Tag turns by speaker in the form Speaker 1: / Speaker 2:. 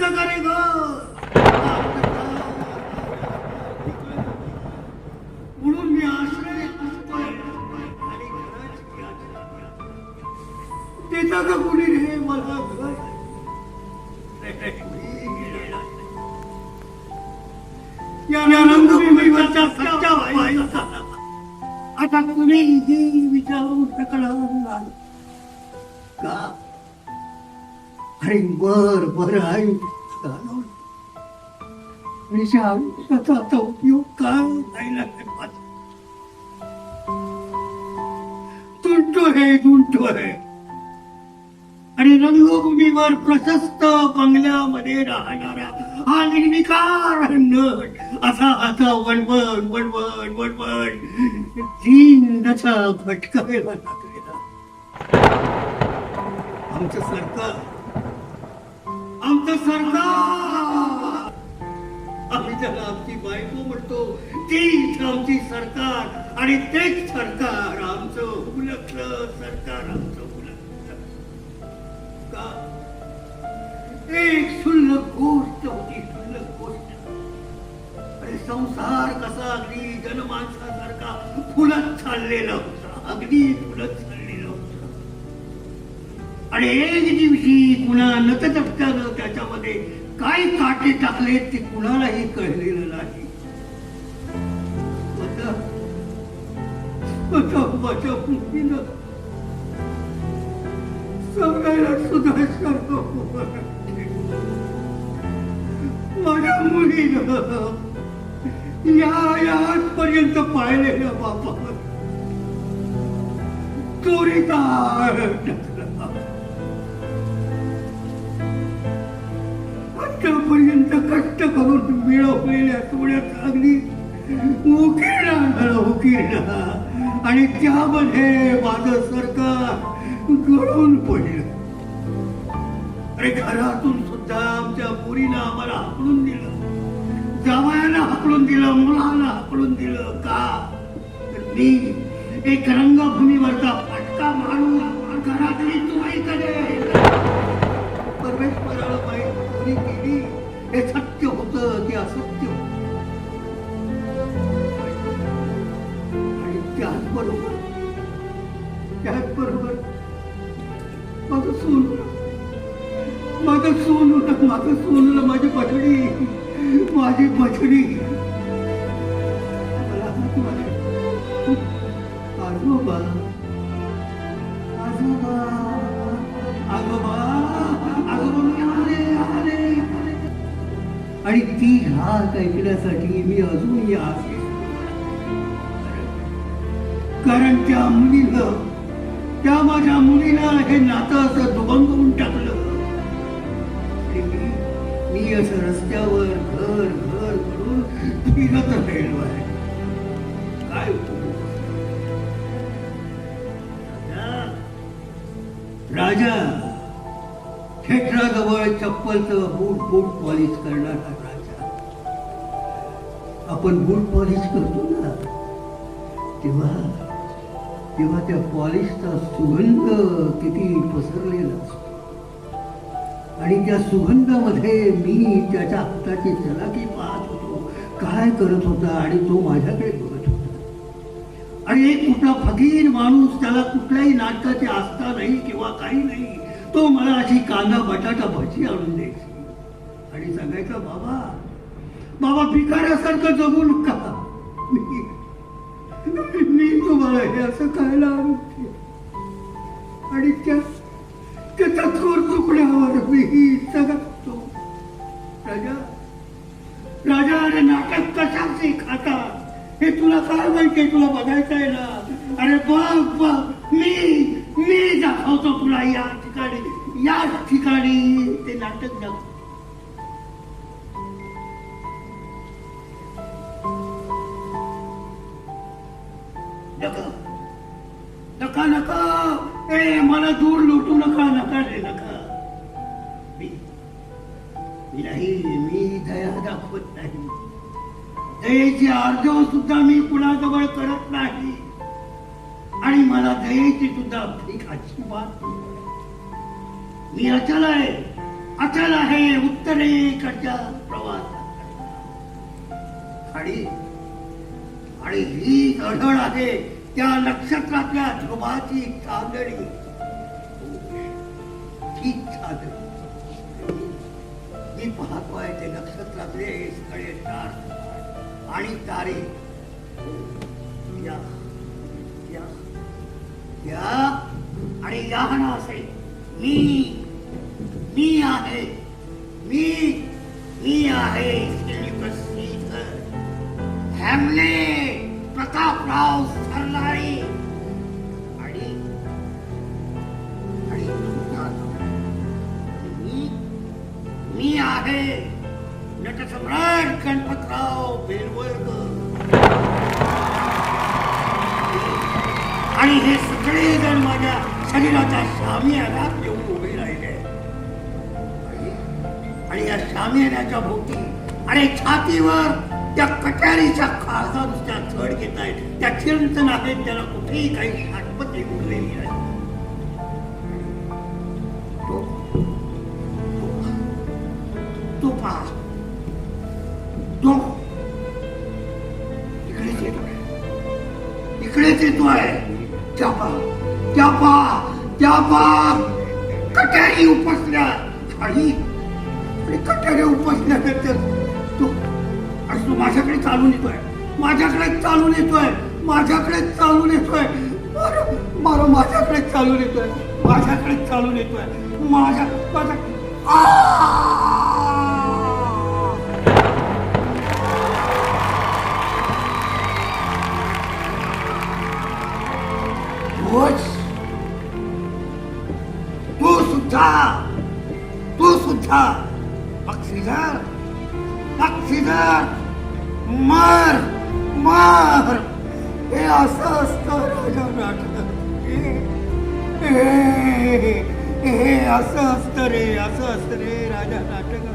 Speaker 1: घर करे ग. म्हणून मी आश्रय देता का कुणी रे मला घर? या रंगभूमीवरच्या सच्चा बाईचा आता तुम्ही विचारून कळवणार का? आणि बर बर आई चालवलं. आणि आयुष्याचा आता उपयोग काय राहिला नाही माझा. तुंटो हे आणि रंगभूमीवर प्रशस्त बंगल्यामध्ये राहणारा हा निर्विकार नट असा आता वणवण वणवण वणवण तीन नचा भटकायला लागलेला आमचं सरकार आमचं सरकार आम्ही त्याला आमची बायको म्हणतो तीच आमची सरकार आणि तेच सरकार आमचं उलटलं सरकार आमचं उलटलं का? एक शुल्लक गोष्ट होती शुल्लक गोष्ट. अरे संसार कसा अगदी जनमानसासारखा फुलत चाललेला होता अगदी फुलत चाललेला होता. आणि एक दिवशी कुणा नतटप्प्यानं मध्ये काय काटे टाकले ते कुणालाही कळलेलं नाही. आता माझ्या मुलीनं सांगायला सुद्धा शरम माझ्या मुलीनं या या आजपर्यंत पाहिलेलं बापा चोरी टाकला आतापर्यंत कष्ट करून मिळवलेल्या सोन्यात अगदी उकिरडा झाला उकिरडा आणि त्यामध्ये माझं सरकार गळून पडलं. अरे घरातून सुद्धा आमच्या मुलीनं आम्हाला हाकलून दिलं. जावयानं हाकलून दिलं मुलांना हाकलून दिलं. का? मी एक रंगभूमीवरचा फटका मारून घरातली चोरी करेल परमेश्वराला पाहिजे चोरी केली हे सत्य होत ते असत्य होतं. आणि त्याचबरोबर त्याचबरोबर माझं सोन माझं सोन माझं सोनूला माझी पछडी माझी आणि ती हाक ऐकण्यासाठी मी अजूनही आसे. कारण त्या मुलीनं त्या माझ्या मुलीला हे नातं असं दुभंगवून टाकलं मी असं रस्त्यावर घर घर करून फिरत राहिलो आहे. काय राजा क्षेत्राजवळ चप्पलचं बूट बूट पॉलिश करणार राजा आपण बूट पॉलिश करतो ना. तेव्हा तेव्हा त्या पॉलिशचा सुगंध किती पसरलेला असतो. आणि त्या सुगंधामध्ये मी त्याच्या हाताची चलाकी पाहत होतो. काय करत होता आणि तो माझ्याकडे बघत होता. आणि एक कुठला फकीर माणूस त्याला कुठल्याही नाटकाची आस्था नाही किंवा काही नाही तो मला अशी कांदा बटाटा भजी आणून द्यायची. आणि सांगायचा बाबा बाबा भिकाऱ्यासारखं जगू नका मी तुम्हाला हे असं खायला आणते. आणि त्या त्याच्या थोर तुकड्यावर मी जगतो. राजा राजा अरे नाटक कशाचे खाता? हे तुला काय माहितीये तुला बघायचं आहे ना? अरे बघ बघ. मी मी दाखवतो तुला या ठिकाणी. या ठिकाणी ते नाटक दाखवतो मला दूर लुटू नका नका रे नका. मी नाही मी दया दाखवत नाही. दयेची अर्जव सुद्धा मी कुणाजवळ करत नाही. आणि मला दयेची सुद्धा भीक अजिबात मी अचल आहे अचल आहे उत्तरेकडच्या प्रवासात आणि आणि ही गढळ आहे त्या नक्षत्रातल्या ध्रुवाची चांदणी. मी पाहतोय ते नक्षत्रातले सगळे तार. आणि तारे. या या या आणि या ना असे. मी मी आहे. मी मी आहे हॅमले प्रतापराव सरनाई गणपतराव बेलवलकर आणि हे सगळेजण माझ्या शरीराच्या शामियानात येऊन उभे राहिले. आणि- या शामियानाच्या भोवती आणि छातीवर त्या कट्यारीच्या खासा नुसत्या चढ घेत आहेत. त्या चिरंतन आहेत त्याला कुठेही काही शाश्वती उरलेली आहे तो पहा. इकडेच येतोय इकडेच येतोय त्या पहा त्या पहा त्या पहा कट्यारी उपसल्या. आणि आणि कट्यारी उपसल्यानंतर तो आणि तो माझ्याकडे चालून येतोय. माझ्याकडे चालून येतोय. माझ्याकडे चालून येतोय. मला माझ्याकडे चालून येतोय. माझ्याकडे चालून येतोय. माझ्या माझ्या आ! तोच तू सुद्धा तू सुद्धा बक्षीदार बक्षीदार मर मर हे असं असतं राजा नाटक हे- हे हे असं असतं रे असं असतं रे राजा नाटक